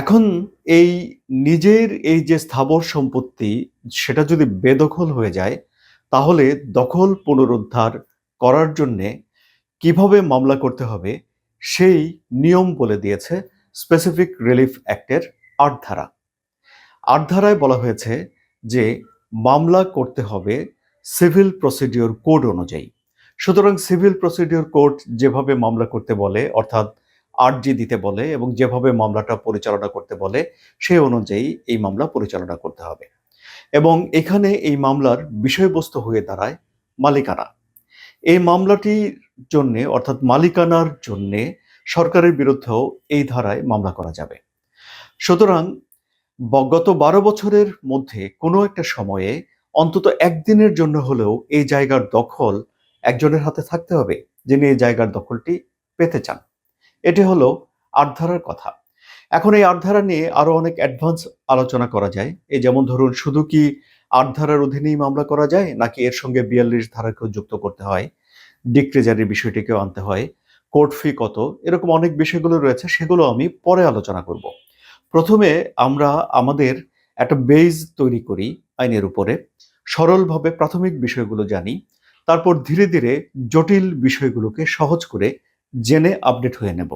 এখন এই নিজের এই যে স্থাবর সম্পত্তি, সেটা যদি বেদখল হয়ে যায়, তাহলে দখল পুনরুদ্ধার করার জন্যে কীভাবে মামলা করতে হবে, সেই নিয়ম বলে দিয়েছে স্পেসিফিক রিলিফ অ্যাক্টের আট ধারা আট ধারায় বলা হয়েছে যে মামলা করতে হবে সিভিল প্রসিডিওর কোড অনুযায়ী। সুতরাং সিভিল প্রসিডিওর কোড যেভাবে মামলা করতে বলে, অর্থাৎ আরজি দিতে বলে এবং যেভাবে মামলাটা পরিচালনা করতে বলে সেই অনুযায়ী এই মামলা পরিচালনা করতে হবে। এবং এখানে এই মামলার বিষয়বস্তু হয়ে দাঁড়ায় মালিকানা। এই মামলাটির জন্যে, অর্থাৎ মালিকানার জন্যে সরকারের বিরুদ্ধেও এই ধারায় মামলা করা যাবে। সুতরাং গত বারো বছরের মধ্যে কোনো একটা সময়ে অন্তত একদিনের জন্য হলেও এই জায়গার দখল একজনের হাতে থাকতে হবে যিনি এই জায়গার দখলটি পেতে চান। এটি হলো আটধারার কথা। এখন এই আটধারা নিয়ে আরও অনেক অ্যাডভান্স আলোচনা করা যায়। এই যেমন ধরুন, শুধু কি আটধারার অধীনেই মামলা করা যায়, নাকি এর সঙ্গে বিয়াল্লিশ ধারাকেও যুক্ত করতে হয়? ডিক্রেজারির বিষয়টিকেও আনতে হয়। কোর্ট ফি কত? এরকম অনেক বিষয়গুলো রয়েছে, সেগুলো আমি পরে আলোচনা করব। প্রথমে আমরা আমাদের একটা বেজ তৈরি করি আইনের উপরে, সরলভাবে প্রাথমিক বিষয়গুলো জানি, তারপর ধীরে ধীরে জটিল বিষয়গুলোকে সহজ করে জেনে আপডেট হয়ে নেব।